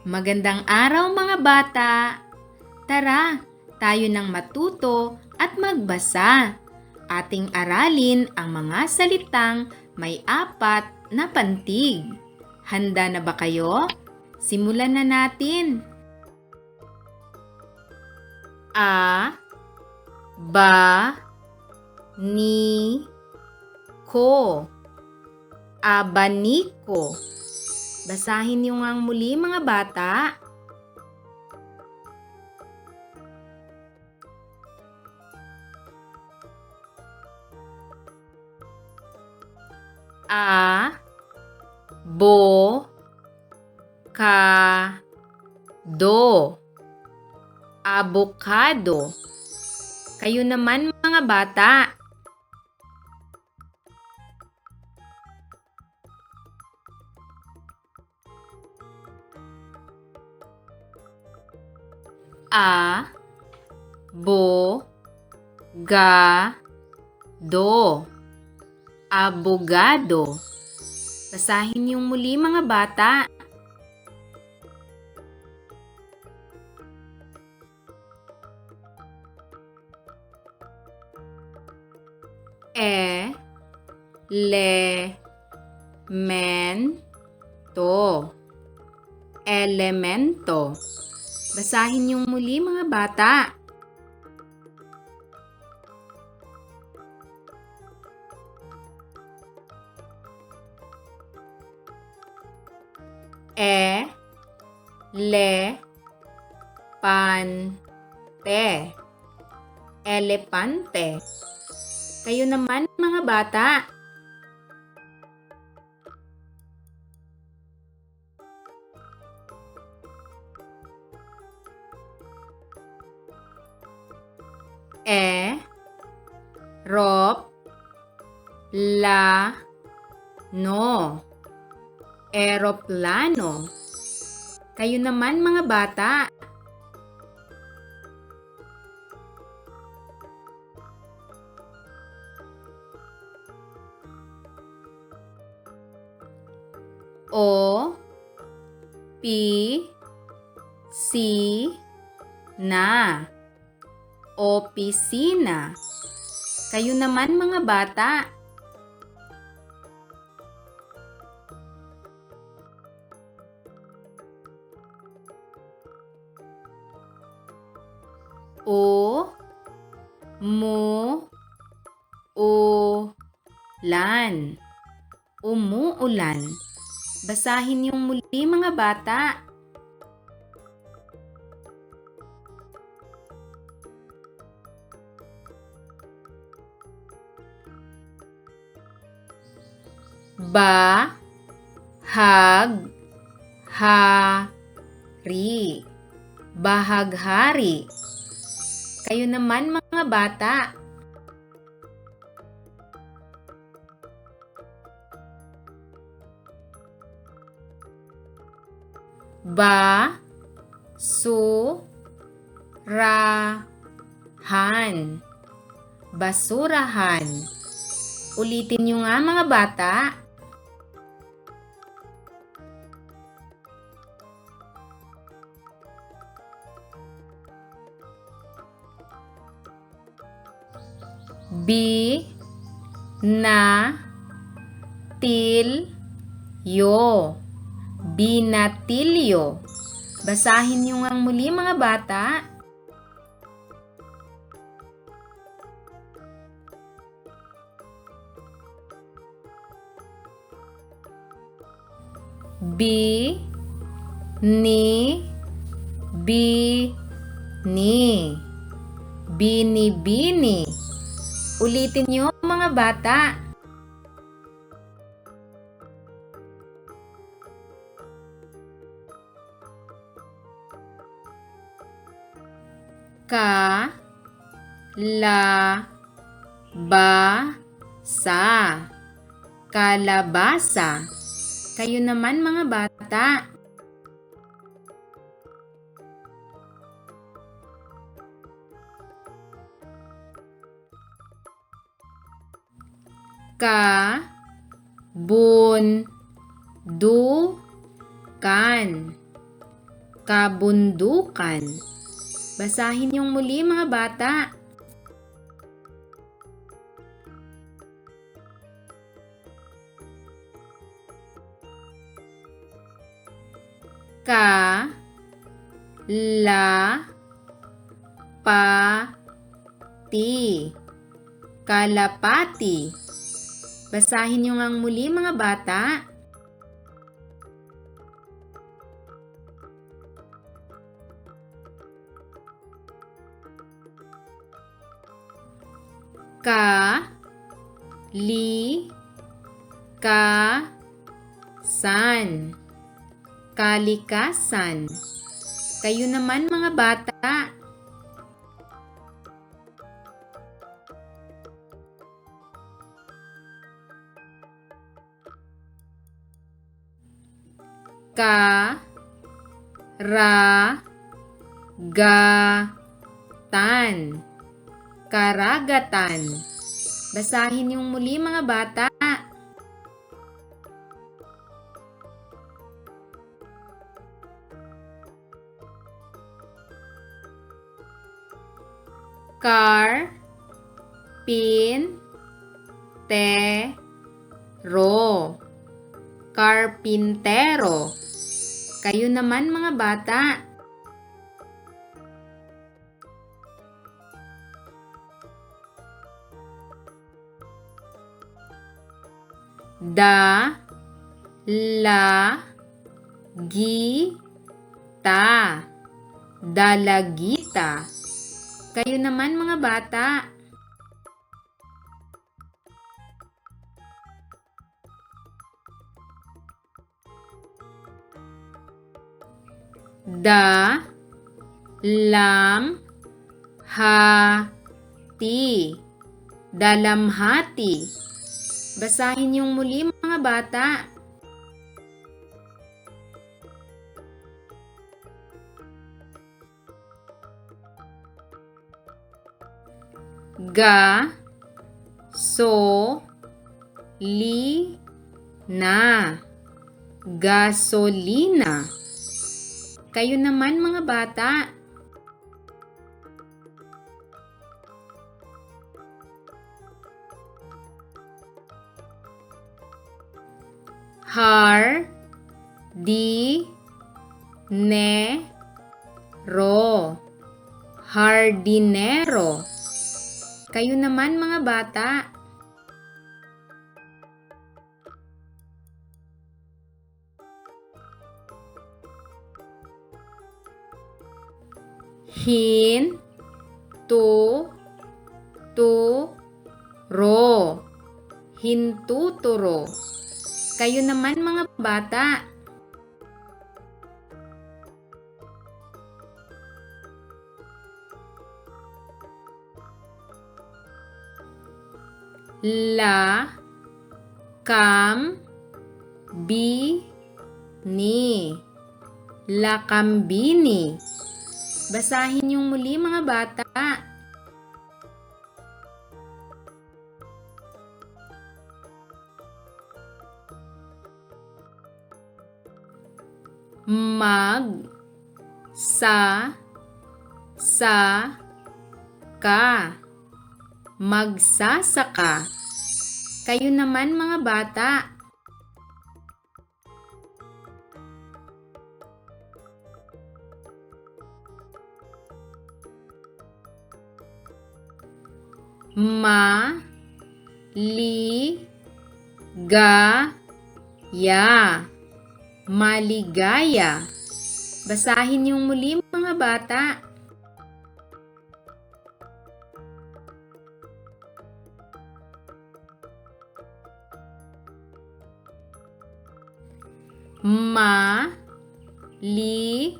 Magandang araw mga bata! Tara, tayo nang matuto at magbasa. Ating aralin ang mga salitang may apat na pantig. Handa na ba kayo? Simulan na natin. A ba ni ko abaniko Basahin niyo ngang muli mga bata. A bo ka do Avocado. Kayo naman mga bata. A bo ga do abogado. Basahin yung muli mga bata. E le men to elemento Basahin yung muli mga bata. E le pan te elepante Kayo naman mga bata. E rop la no eroplano Kayo naman mga bata. O P C na opisina. Kayo naman mga bata. O mu o lan. Umuulan. Basahin yung muli mga bata. Ba hag ha ri bahaghari Kayo naman mga bata. Ba su ra han basurahan Ulitin nyo nga mga bata. Bi na til yo binatilyo Basahin nyo nga muli mga bata. Bi ni bi ni bini-bini. Ulitin niyo mga bata. Ka la ba sa kalabasa. Kayo naman mga bata. Ka bun du kan kabundukan. Basahin yung muli mga bata. Ka la pa ti kalapati. Basahin nyo ngang muli mga bata. Ka li ka san kalikasan. Kayo naman mga bata. Ka ra ga tan karagatan. Basahin yung muli mga bata. Car, pin, te, ro. Carpintero. Kayo naman mga bata. Da, la, gi, ta. Dalagita. Kayo naman mga bata. Da, lam, ha, ti. Dalamhati. Basahin yung muli mga bata. Ga, so, li, na. Gasolina. Kayo naman mga bata. Har, di, ne, ro. Hardinero. Kayo naman mga bata. Hin, tu, tu, ro. Hintuturo. Kayo naman mga bata. La, kam, bi, ni. Lakambini. Basahin yung muli mga bata. Mag, sa, sa, ka. Magsasaka. Kayo naman mga bata. Ma, li, ga, ya. Maligaya. Basahin yung muli mga bata. Ma, li,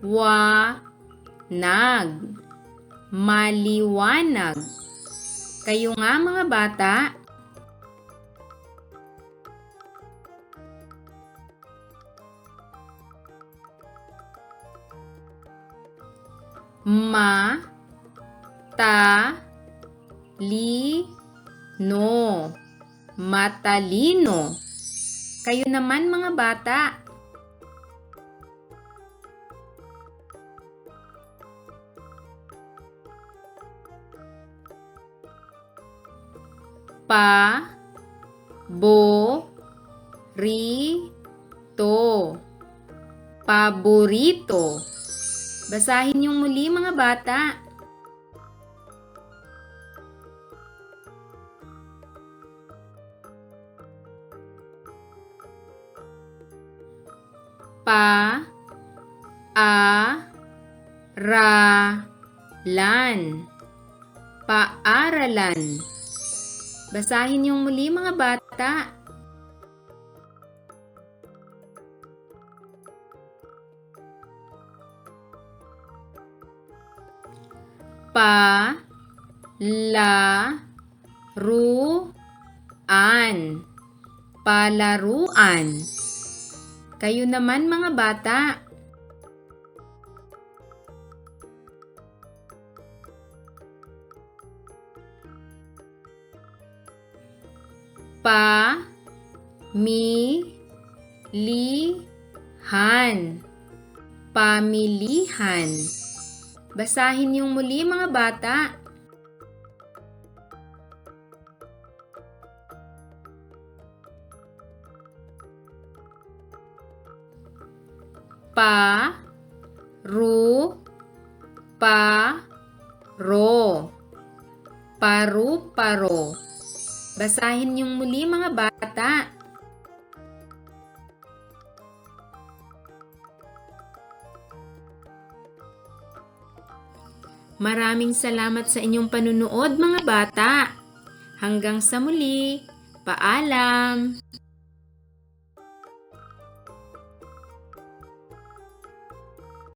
wa, nag maliwanag. Kayo nga mga bata. Ma, ta, li, no. Matalino. Kayo naman mga bata. Pa bo ri to. Paborito. Basahin yung muli mga bata. Pa a ra lan. Paaralan Basahin yung muli mga bata. pa la ru an. Palaruan. Kayo naman mga bata pa mi li han pamilihan Basahin yung muli mga bata. Pa, ru, pa, ro. Paru-paro. Basahin yung muli mga bata. Maraming salamat sa inyong panunood mga bata. Hanggang sa muli. Paalam!